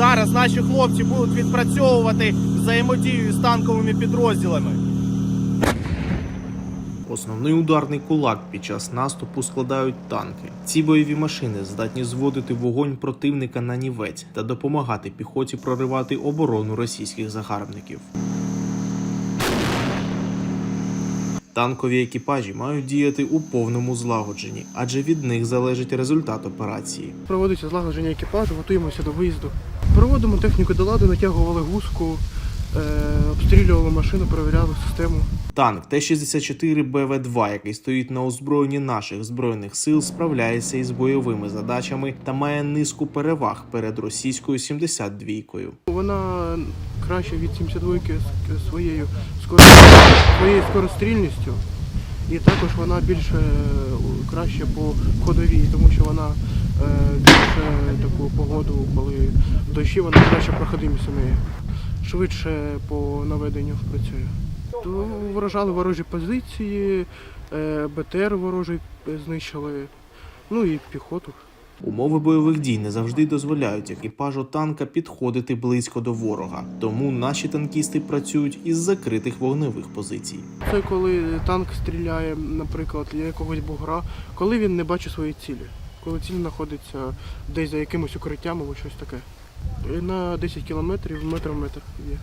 Зараз наші хлопці будуть відпрацьовувати взаємодію з танковими підрозділами. Основний ударний кулак під час наступу складають танки. Ці бойові машини здатні зводити вогонь противника на нівець та допомагати піхоті проривати оборону російських загарбників. Танкові екіпажі мають діяти у повному злагодженні, адже від них залежить результат операції. Проводиться злагодження екіпажу, готуємося до виїзду. Проводимо техніку до ладу, натягували гуску, е, обстрілювали машину, перевіряли систему. Танк Т-64 БВ-2, який стоїть на озброєнні наших збройних сил, справляється із бойовими задачами та має низку переваг перед російською 72-кою. Вона краще від 72-ки з своєю своєю скорострільністю. І також вона більше е, краще по ходовій, тому що вона більше таку погоду, коли дощі, вона краще проходимість у неї. Швидше по наведенню працює. То вражали ворожі позиції, е, БТР ворожий знищили, ну і піхоту. Умови бойових дій не завжди дозволяють екіпажу танка підходити близько до ворога, тому наші танкісти працюють із закритих вогневих позицій. Це коли танк стріляє, наприклад, для якогось бугра, коли він не бачить свої цілі. Коли ціль знаходиться десь за якимось укриттям або щось таке. І На 10 кілометрів метр в метр є.